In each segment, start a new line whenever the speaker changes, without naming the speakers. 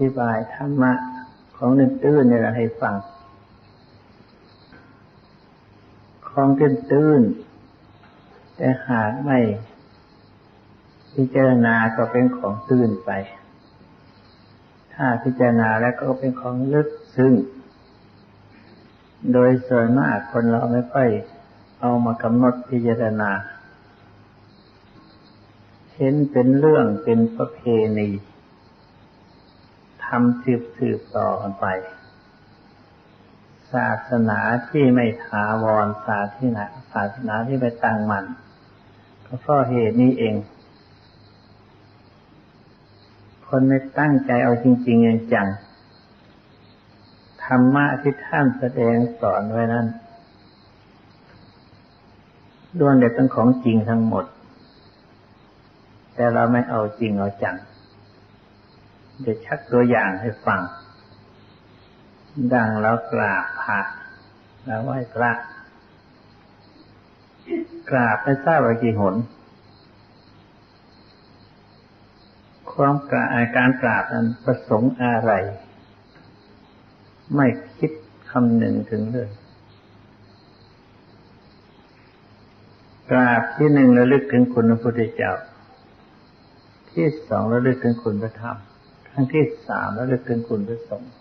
ธิบายธรรมะของนึกตื้นเนี่ยให้ฟัง ของตื้นตื้นแต่หากไม่พิจารณาก็เป็นของตื้นไป ถ้าพิจารณาแล้วก็เป็นของลึกซึ้ง โดยส่วนมากคนเราไม่ค่อยเอามากำหนดพิจารณา เห็นเป็นเรื่องเป็นประเพณี ทำสืบสืบต่อกันไป ศาสนาที่ไม่ถาวรศาสนาศาสนาที่ไม่ตั้งมันก็เพราะเหตุนี้เอง คนไม่ตั้งใจเอาจริง ๆ อย่างจังธรรมะที่ท่านแสดงสอนไว้นั้นล้วนเด็กเป็นของจริงทั้งหมด แต่เราไม่เอาจริงเอาจัง เดี๋ยวชักตัวอย่างให้ฟัง ดังแล้วกราบพระแล้วไหว้พระกราบไม่ทราบว่ากี่หนความกราการกราบนั้นประสงค์อะไร ไม่คิดคำหนึ่งถึงเลยกราบที่หนึ่งระลึกถึงคุณพระพุทธเจ้า ที่สองระลึกถึงคุณพระธรรม รั้งที่สามแล้วลึกถึงคุณพระสงฆ์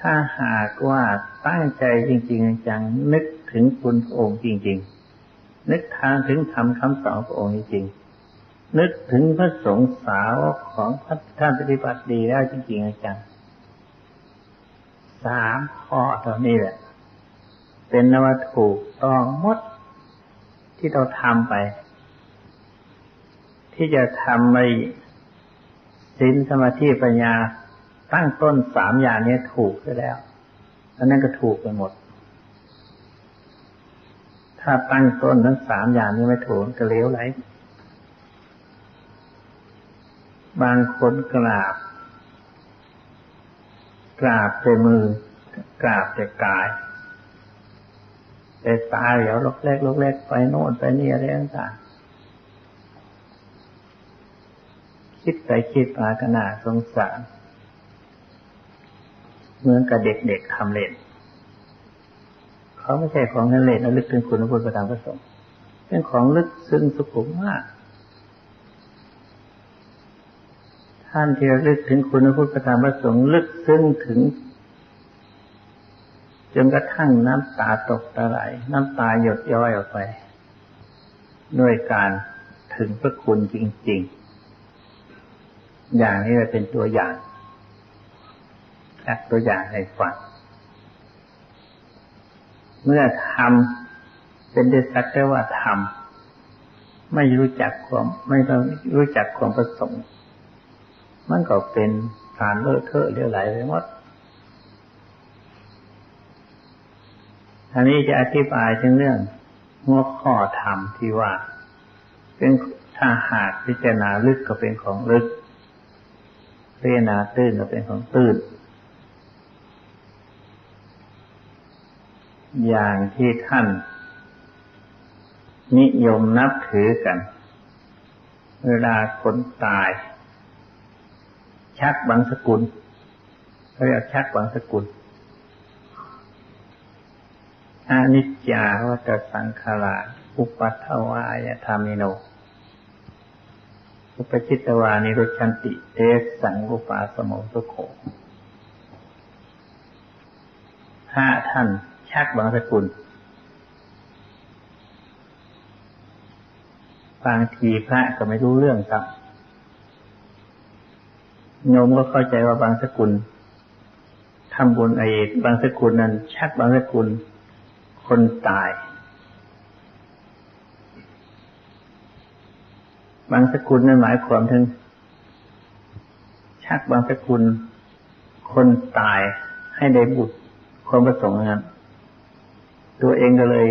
ถ้าหากว่าตั้งใจจริง ๆ จังนึกถึงคุณพระองค์จริง ๆ นึกทางถึงธรรมคำสอนพระองค์จริงๆนึกถึงพระสงฆ์สาวของพระท่านปฏิบัติดีแล้วจริงๆจังสามข้อเท่านี้แหละ เป็นนวัตถุต้องมดที่เราทำไป ที่จะทำใน ศีลสมาธิปัญญา ตั้งต้นสามอย่างนี้ถูกไปแล้วอันนั้นก็ถูกไปหมด ถ้าตั้งต้นทั้งสามอย่างนี้ไม่ถูกก็เลี้ยวไหลบางคนกราบ กราบแต่มือ กราบแต่กายแต่ตาเดี๋ยวลกเล็กลกเล็กไปโน่นไปนี่อะไรต่าง คิดไปคิดมาก็น่าสงสารเหมือนกับเด็กๆทำเล่น เขาไม่ใช่ของเล่นนะลึกถึงคุณพระพุทธธรรมพระสงฆ์เป็นของลึกซึ้งสุขุมมาก ท่านที่ลึกถึงคุณพระพุทธธรรมพระสงฆ์ลึกซึ้งถึงจนกระทั่งน้ำตาตกตาไหลน้ำตาหยดย้อยออกไป ด้วยการถึงพระคุณจริง ๆ อย่างนี้เป็นตัวอย่างตัวอย่างให้ฟังเมื่อทำเป็นเดสักแต่ว่าทำไม่รู้จักความไม่รู้จักความประสงค์มันก็เป็นการเลอะเทอะเลี้ยวไหลไปหมดอันนี้จะอธิบายถึงเรื่องหัวข้อธรรมที่ว่า เป็นถ้าหากพิจารณาลึกก็เป็นของลึก พิจารณาตื้นก็เป็นของตื้นอย่างที่ท่าน นิยมนับถือกัน เวลาคนตาย ชักบังสกุลเขาเรียกชักบังสกุลอนิจจาวัตสังขาราอุปัฏฐวายธรรมิโน อุปจิตวานิรุชันติเอสังอุปาสมสุโขถ้าท่านชักบางสกุล บางทีพระก็ไม่รู้เรื่องครับโยมก็เข้าใจว่าบางสกุลทำบุญไอ้บางสกุลนั้น ชักบางสกุล คนตาย บางสกุลนั้นหมายความถึงชักบางสกุล คนตายให้ได้บุตรความประสงค์นั้นตัวเองก็เลย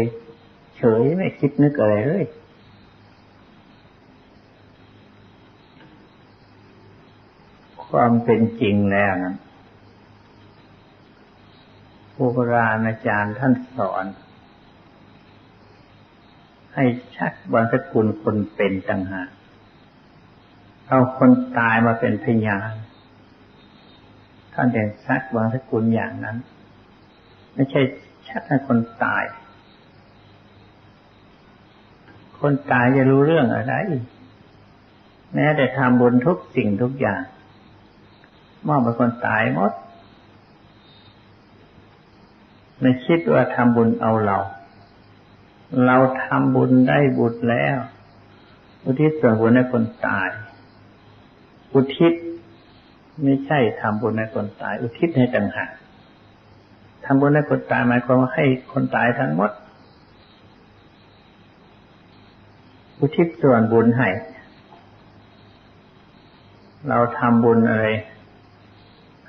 เฉยไม่คิดนึกอะไรเลยความเป็นจริงแล้วนั้นโบราณอาจารย์ท่านสอน ให้ชักบางสกุลคนเป็นต่างหาก เอาคนตายมาเป็นพยานท่านจะชักวางสกุลอย่างนั้น ไม่ใช่ชักให้คนตาย คนตายจะรู้เรื่องอะไร แม้แต่ทำบุญทุกสิ่งทุกอย่าง มอบไปคนตายหมดไม่คิดว่าทำบุญเอาเรา เราทำบุญได้บุญแล้วอุทิศส่วนบุญให้คนตาย อุทิศไม่ใช่ทำบุญให้คนตาย อุทิศให้ต่างหากทำบุญให้คนตายหมายความว่าให้คนตายทั้งหมด อุทิศส่วนบุญให้ เราทำบุญอะไร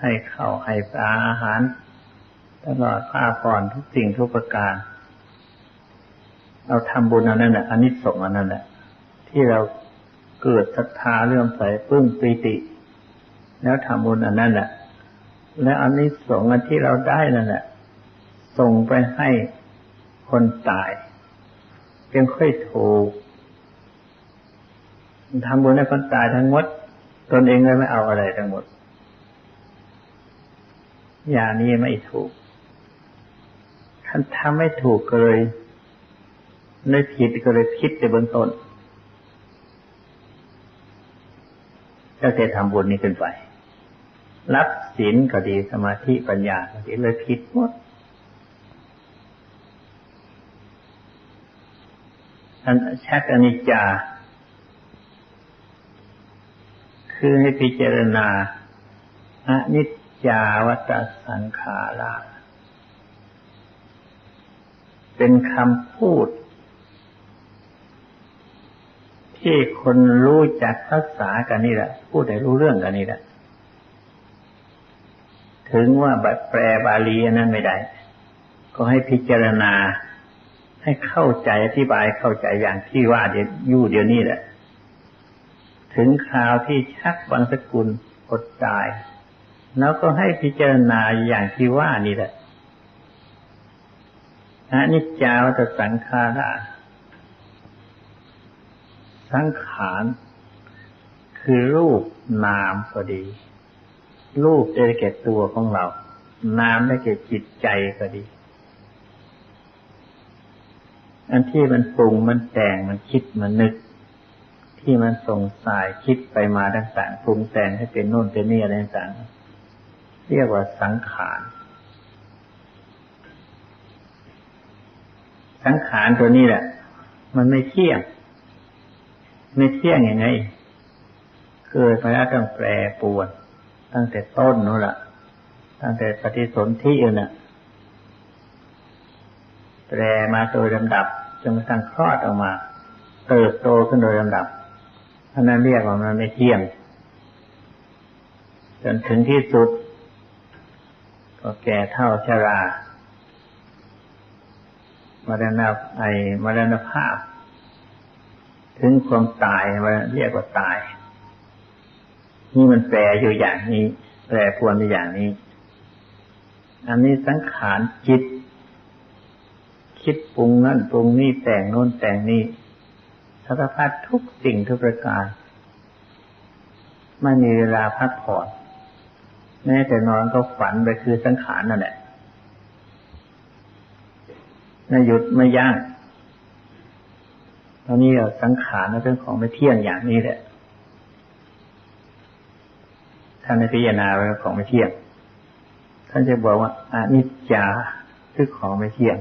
ให้ข้าวให้ปลาอาหาร ตลอดผ้าผ่อนทุกสิ่งทุกประการ เราทำบุญอันนั้นแหละอันนี้สงอันนั้นแหละที่เรา เกิดศรัทธาเรื่อมใสปลื้มปีติ แล้วทำบุญอันนั้นแหละแล้วอันนี้สงอันที่เราได้นั่นแหละส่งไปให้คนตายเพียงค่อยถูกทำบุญให้คนตายทั้งหมด ตนเองเลยไม่เอาอะไรทั้งหมด อย่างนี้ไม่ถูกท่านทำไม่ถูกเลยเลยผิดก็เลยคิดในเบื้องต้น แล้วจะทำบุญนี้ขึ้นไป รับศีลก็ดีสมาธิปัญญาก็ดีเลยผิดหมดอันชักอนิจจา คือให้พิจารณาอนิจจาวัตสังขาราเป็นคำพูด ที่คนรู้จักภาษากันนี่แหละพูดได้รู้เรื่องกันนี่แหละถึงว่าแบบแปลบาลีนั้นไม่ได้ ก็ให้พิจารณา ให้เข้าใจอธิบายเข้าใจอย่างที่ว่าเดี๋ยวยู่เดี๋ยวนี้แหละ ถึงคราวที่ชักบางสกุลอดตาย แล้วก็ให้พิจารณาอย่างที่ว่านี่แหละอนิจจาวัตสังขารา สังขาร คือรูปนามก็ดี รูปได้แก่ตัวของเรา นามได้แก่จิตใจก็ดี อันที่มันปรุงมันแต่งมันคิดมันนึก ที่มันสงสายคิดไปมาต่างๆปรุงแต่งให้เป็นโน่นเป็นนี่อะไรต่างๆเรียกว่าสังขารสังขารตัวนี้แหละ มันไม่เที่ยง ไม่เที่ยงยังไง เกิดมาแล้วต้องแปรปวน ตั้งแต่ต้นนู่นแหละตั้งแต่ปฏิสนธิอยู่น่ะ แปรมาโดยลำดับจนกระทั่งคลอดออกมา เติบโตขึ้นโดยลำดับท่านั้นเรียกว่ามันไม่เที่ยง จนถึงที่สุด ก็แก่เท่าชรามรณะไอมรณภาพ ถึงความตายมาเรียกว่าตาย นี่มันแปรอยู่อย่างนี้ แปรปวนอยู่อย่างนี้ อันนี้สังขารจิต คิดปรุงนั่นปรุงนี่แต่งโน้นแต่งนี่สารพัดทุกสิ่งทุกประการไม่มีเวลาพักผ่อนแม้แต่นอนก็ฝันไปคือสังขารนั่นแหละไม่หยุดไม่ยัง้ งตอนนี้สังขารนั่นเป็นของไม่เที่ยงอย่างนี้แหละท่านในพิจารณาว่าของไม่เที่ยง ท่านจะบอกว่าอนิจจาคือของไม่เที่ยง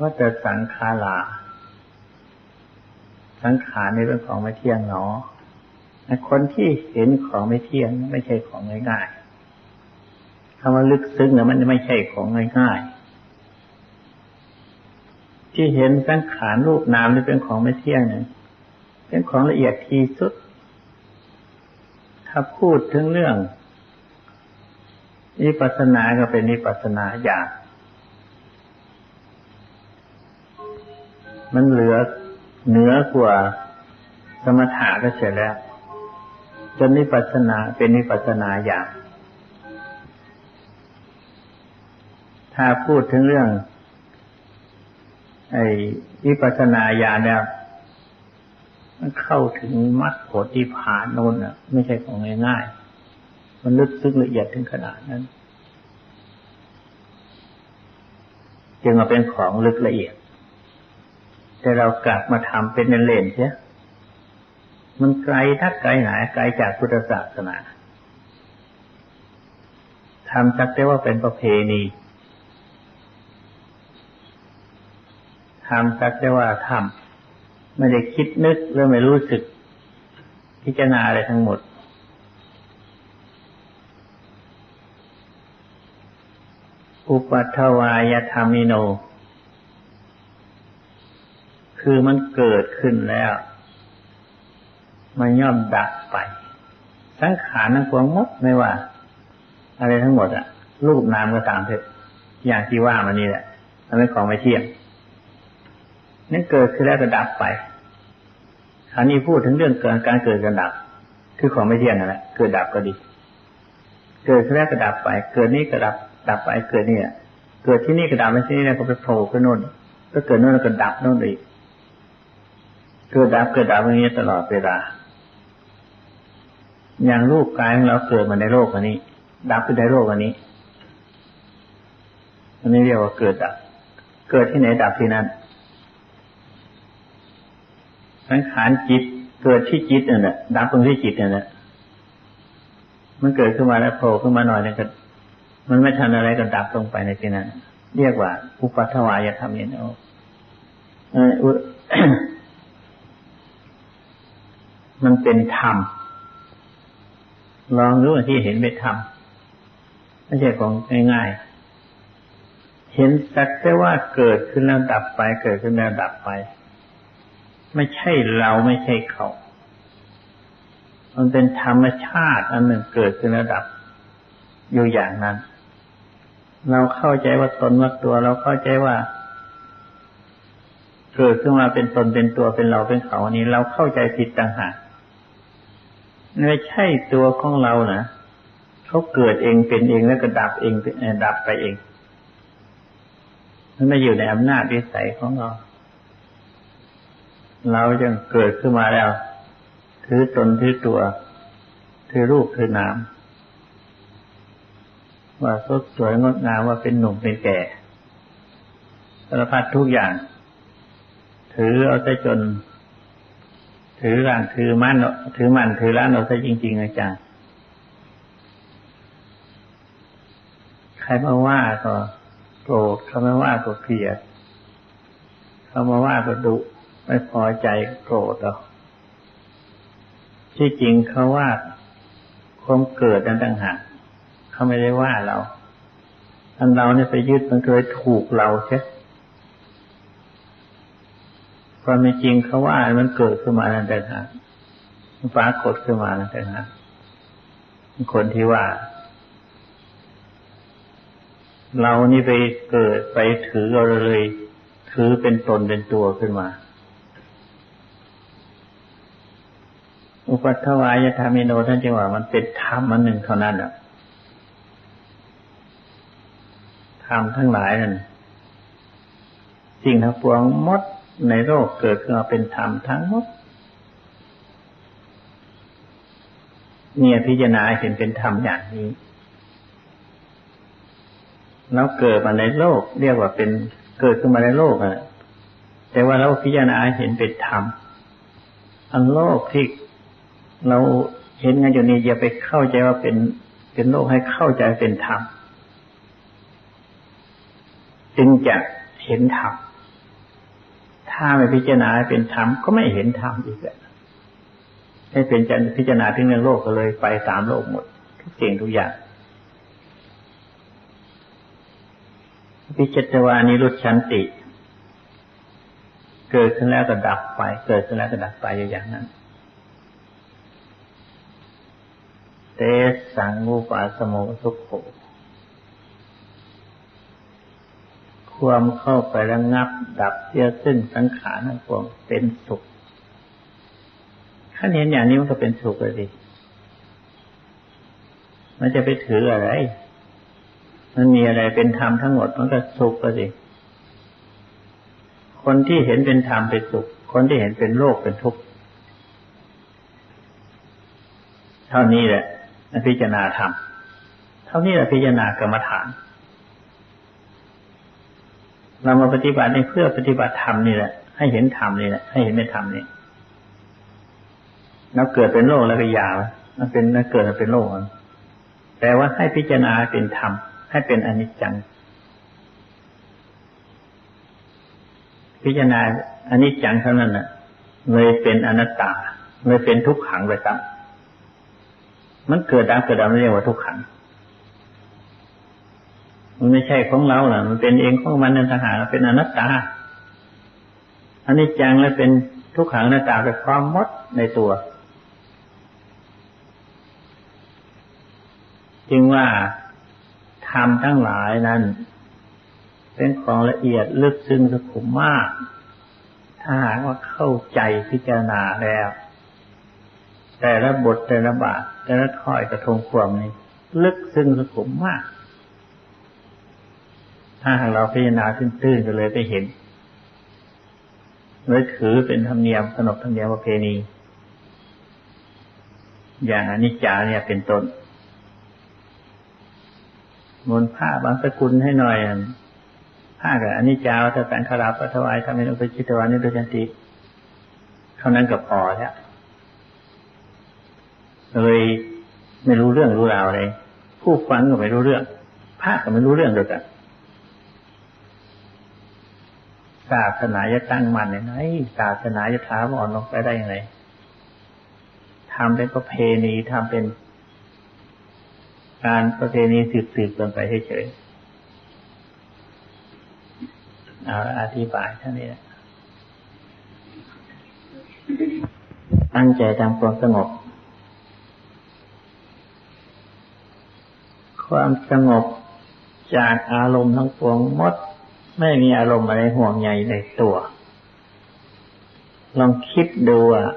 ว่าจะสังขาราสังขารในเรื่องของไม่เที่ยงเนาะคนที่เห็นของไม่เที่ยง ไม่ใช่ของง่ายๆคำว่าลึกซึ้งเนี่ยมันไม่ใช่ของง่ายๆ ที่เห็นสังขารรูปนามนี่เป็นของไม่เที่ยงเนี่ยเป็นของละเอียดที่สุด ถ้าพูดถึงเรื่องนิปัสนาก็เป็นนิปัสนาอย่างมันเหลือเหนือกว่าสมถะก็เสร็จแล้ว จนนิปัสนาเป็นนิปัสนาอย่าง ถ้าพูดถึงเรื่อง ไอ้วิปัสนาญาณแล้วมันเข้าถึงมรรคผลที่ผ่านโน้นอะ ไม่ใช่ของง่ายๆมันลึกซึ้งละเอียดถึงขนาดนั้น จึงมาเป็นของลึกละเอียด แต่เรากลับมาทำเป็นเล่นๆเสียมันไกลทักไกลไหนไกลจากพุทธศาสนาทำสักแต่ว่าเป็นประเพณี ทำสักแต่ว่าทำไม่ได้คิดนึกหรือไม่รู้สึก พิจารณาอะไรทั้งหมด อุปัทวายธรรมิโน คือมันเกิดขึ้นแล้ว มันย่อมดับไป สังขารทั้งปวงหมดไม่ว่า อะไรทั้งหมดอะรูปนามก็ตามเถอะอย่างที่ว่ามานี่แหละมันเป็นของไม่เที่ยง นั่นเกิดขึ้นแล้วก็ดับไปคราวนี้พูดถึงเรื่องเกิดการเกิดกันดับ คือของไม่เที่ยงนั่นแหละเกิดดับก็ดี เกิดขึ้นแล้วก็ดับไป เกิดนี้ก็ดับ ดับไปเกิดนี่เกิดที่นี่ก็ดับไปที่นี่แล้วก็ไปโผล่ขึ้นโน่นก็เกิดโน่นแล้วก็ดับโน่นอีกเกิดดับเกิดดับอย่างนี้ตลอดเวลาอย่างรูปกายของเราเกิดมาในโลกอันนี้ ดับไปในโลกอันนี้อันนี้เรียกว่าเกิดดับ เกิดที่ไหนดับที่นั่น สังขารจิตเกิดที่จิตนั่นแหละดับตรงที่จิตนั่นแหละมันเกิดขึ้นมาแล้วโผล่ขึ้นมาหน่อยนึงก็ มันไม่ทันอะไรก็ดับลงไปในที่นั้นเรียกว่า อุปัฏวายธรรมเนี่ยนะมันเป็นธรรมลองดูที่เห็นเป็นธรรมไม่ใช่ของง่ายๆเห็นสักแต่ว่าเกิดขึ้นแล้วดับไป เกิดขึ้นแล้วดับไป ไม่ใช่เราไม่ใช่เขา มันเป็นธรรมชาติอันหนึ่งเกิดขึ้นระดับ อยู่อย่างนั้น เราเข้าใจว่าตนว่าตัวเราเข้าใจว่า เกิดขึ้นมาเป็นตนเป็นตัวเป็นเราเป็นเขาอันนี้ เราเข้าใจผิดต่างหากไม่ใช่ตัวของเรานะเขาเกิดเองเป็นเองแล้วก็ดับเองดับไปเองมันไม่อยู่ในอำนาจวิสัยของเรา เราจึงเกิดขึ้นมาแล้ว ถือตนถือตัว ถือรูปถือนามว่าสดสวยงดงามว่าเป็นหนุ่มเป็นแก่สารพัดทุกอย่าง ถือเอาใจจน ถือร่างถือมั่นถือมันถือร้านเอาใจจริง ๆ อาจารย์ใครมาว่าก็โกรธเขาไม่ว่าก็เกลียดเขามาว่าก็ดุ ไม่พอใจโกรธหรอกที่จริงเขาว่าความเกิดนั้นต่างหากเขาไม่ได้ว่าเราอันเราเนี่ยไปยึดมันเคยถูกเราใช่ความจริงเขาว่ามันเกิดขึ้นมานั่นแต่หากมันปรากฏขึ้นมานั่นแต่หากคนที่ว่า เรานี่ไปเกิดไปถือเราเลย ถือเป็นตนเป็นตัวขึ้นมา อุปัฏวายธรรมิโนท่านจึงว่ามันเป็นธรรมอันหนึ่งเท่านั้นอะธรรมทั้งหลายนั่นสิ่งทั้งปวงมดในโลกเกิดขึ้นมาเป็นธรรมทั้งหมดเนี่ยพิจารณาเห็นเป็นธรรมอย่างนี้ แล้วเกิดมาในโลก เรียกว่าเป็นเกิดขึ้นมาในโลกอะแต่ว่าเราพิจารณาเห็นเป็นธรรมอันโลกที่ เราเห็นกันอยู่นี่อย่าไปเข้าใจว่าเป็นเป็นโลกให้เข้าใจเป็นธรรมจึงจะเห็นธรรมถ้าไม่พิจารณาเป็นธรรมก็ไม่เห็นธรรมอีกแล้วให้เป็นจะพิจารณาถึงเรื่องโลกก็เลยไปตามโลกหมด ทุกสิ่งทุกอย่างพิจารวานิรุชันติ เกิดขึ้นแล้วก็ดับไป เกิดขึ้นแล้วก็ดับไปอย่างนั้น เตสังอุปาสโมสุขโขความเข้าไประงับ ดับเสียซึ่งสังขารทั้งปวงเป็นสุขถ้าเห็นอย่างนี้มันก็เป็นสุขเลยดิมันจะไปถืออะไร มันมีอะไรเป็นธรรมทั้งหมดมันก็สุขเลยดิคนที่เห็นเป็นธรรมเป็นสุข คนที่เห็นเป็นโลกเป็นทุกข์ เท่านี้แหละ พิจารณาธรรม เท่านี้เราพิจารณากรรมฐาน เรามาปฏิบัติในเพื่อปฏิบัติธรรมนี่แหละ ให้เห็นธรรมนี่แหละ ให้เห็นในธรรมนี่เราเกิดเป็นโลกแล้วก็ยามันเป็นเราเกิดเป็นโลกแต่ว่าให้พิจารณาเป็นธรรม ให้เป็นอนิจจัง พิจารณาอนิจจังเท่านั้นน่ะเลยเป็นอนัตตาเลยเป็นทุกขังไปตั้งมั มันเกิดดังเกิดดังเรียกว่าทุกขัง มันไม่ใช่ของเราหรอกมันเป็นเองของมันนั่นต่างหากเป็นอนัตตาอันนี้จังและเป็นทุกขังอนัตตาเป็นความมดในตัว จึงว่าธรรมทั้งหลายนั้น เป็นของละเอียดลึกซึ้งสุขุมมาก ถ้าหากว่าเข้าใจพิจารณาแล้ว แต่ละบทแต่ละบาท แต่ละข้อยกระทงความนี้ ลึกซึ้งสุขุมมาก ถ้าหากเราพิจารณาตื้นๆก็เลยไปเห็นเลยถือเป็นธรรมเนียมขนบธรรมเนียมประเพณี อย่างอนิจจาเนี่ยเป็นต้นมนผ้าบางสกุลให้หน่อยผ้ากับอนิจจาถ้าสังขาราปัทวายทำให้อุปจิตวานิโดยันติ เท่านั้นก็พอแล้ว เลยไม่รู้เรื่องรู้ราวเลยผู้ฟังก็ไม่รู้เรื่องภาคก็ไม่รู้เรื่องเลยกันศาสนาจะตั้งมันยังไงศาสนาจะท้ามอ่อนลงไปได้ยังไงทำเป็นประเพณีทำเป็นการประเพณีสืบๆกันไปเฉยๆเอาอธิบายท่านี้ตั้งใจทำความสงบ ความสงบจากอารมณ์ทั้งปวงหมด ไม่มีอารมณ์อะไรห่วงใยในตัว ลองคิดดูอะ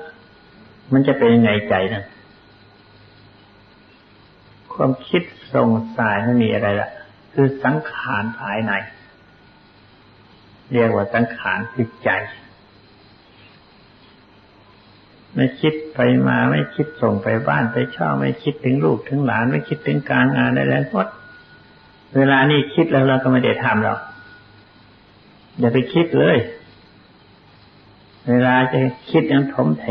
มันจะเป็นยังไงใจนะความคิดส่งสายไม่มีอะไรละคือสังขารภายใน เรียกว่าสังขารจิตใจ ไม่คิดไปมาไม่คิดส่งไปบ้านไปช่อไม่คิดถึงลูกถึงหลาน ไม่คิดถึงการงานอะไรหมดเวลานี้คิดแล้วเราก็ไม่ได้ทำหรอกอย่าไปคิดเลย เวลาจะคิดยังถมเถ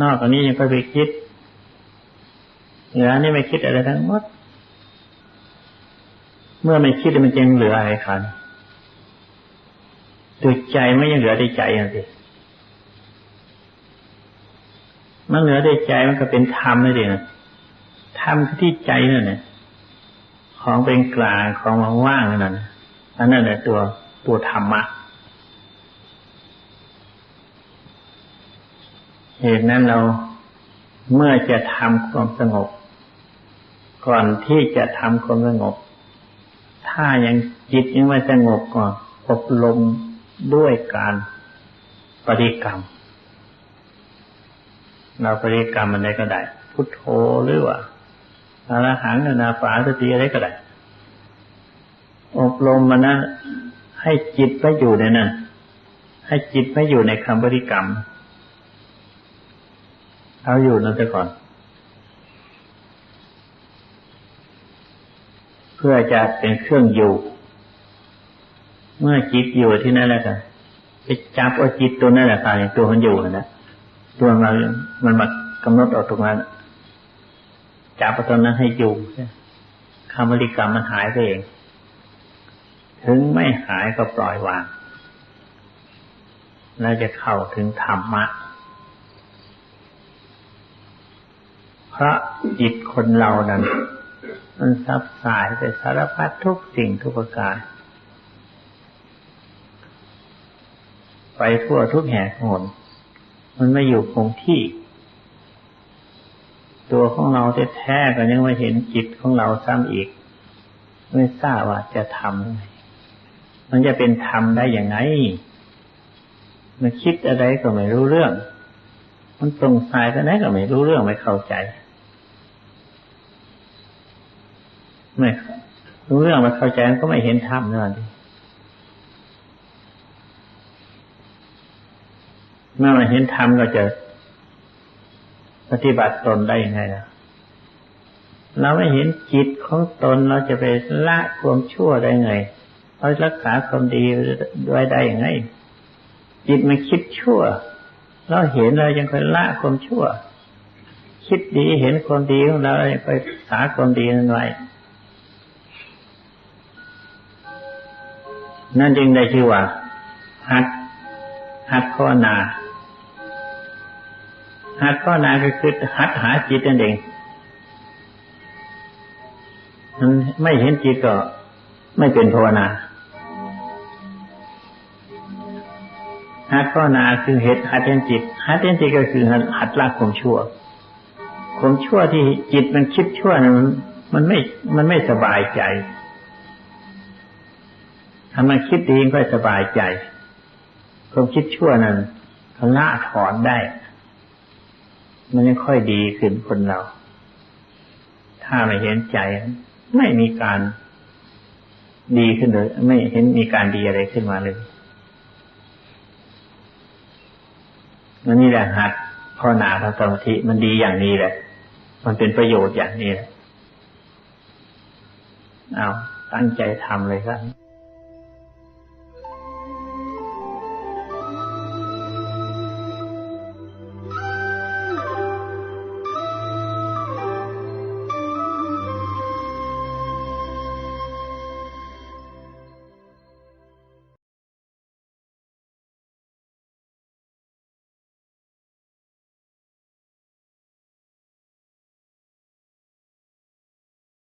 นอกจากนี้ยังไปคิดเวลานี้ไม่คิดอะไรทั้งหมด เมื่อไม่คิดมันจะเหลืออะไรคันตัวใจไม่ยังเหลือในใจอย่างสิ มันเหลือได้ใจมันก็เป็นธรรมนั่นเองธรรมที่ใจนั่นเนี่ยของเป็นกลางของว่างนั่นอันนั้นแหละตัวตัวธรรมะเหตุนั้นเราเมื่อจะทำความสงบ ก่อนที่จะทำความสงบ ถ้ายังจิตยังไม่สงบก่อนอบรมด้วยการปฏิกรรม เราปริกรรมอะไรก็ได้ พุทโธหรือว่าอรหังนาฝาสติอะไรก็ได้ อบรมมันนะ ให้จิตไปอยู่ในนั้นให้จิตไปอยู่ในคำบริกรรม เอาอยู่นั่นไปก่อน เพื่อจะเป็นเครื่องอยู่ เมื่อจิตอยู่ที่นั่นแล้วกันไปจับเอาจิตตัวนั่นแหละตายตัวมันอยู่นะ ตัวมามันมากำหนดออกตรงนั้นจับตอนนั้นให้อยู่คำบริกรรมมันหายไปเอง ถึงไม่หายก็ปล่อยวางแล้วจะเข้าถึงธรรมะ เพราะจิตคนเรานั้น มันซับสายไปสารพัดทุกสิ่งทุกประการ ไปทั่วทุกแห่งหน มันไม่อยู่คงที่ ตัวของเราแท้ๆก็ยังไม่เห็นจิตของเราซ้ำอีก ไม่ทราบว่าจะทำไงมันจะเป็นธรรมได้อย่างไงมันคิดอะไรก็ไม่รู้เรื่อง มันตรงสายก็ไหนก็ไม่รู้เรื่องไม่เข้าใจไม่รู้เรื่องไม่เข้าใจก็ไม่เห็นธรรมนั่นเอง เมื่อมาเห็นธรรมก็จะปฏิบัติตนได้ยังไงล่ะเราไม่เห็นจิตของตนเราจะไปละความชั่วได้ไงเรารักษาความดีไว้ได้ยังไง จิตมันคิดชั่ว เราเห็นเรายังคอยละความชั่ว คิดดีเห็นความดีของเราไปรักษาความดีนั้นไว้นั่นจึงได้ชื่อว่าหัดหัดภาวนา หัดภาวนาก็คือหัดหาจิตนั่นเองมันไม่เห็นจิตก็ไม่เป็นภาวนาหัดภาวนาคือเหตุหัดเห็นจิตหัดเห็นจิตก็คือหัดละความชั่วความชั่วที่จิตมันคิดชั่วนั้นมันไม่ มันไม่สบายใจถ้ามันคิดดีก็สบายใจความคิดชั่วนั้นละถอนได้ มันยังค่อยดีขึ้นคนเรา ถ้าไม่เห็นใจ ไม่มีการดีขึ้นเลย ไม่เห็นมีการดีอะไรขึ้นมาเลยนั่นนี่แหละหัดพ่อนาพระสมาธิมันดีอย่างนี้แหละ มันเป็นประโยชน์อย่างนี้แหละเอาตั้งใจทำเลยครับ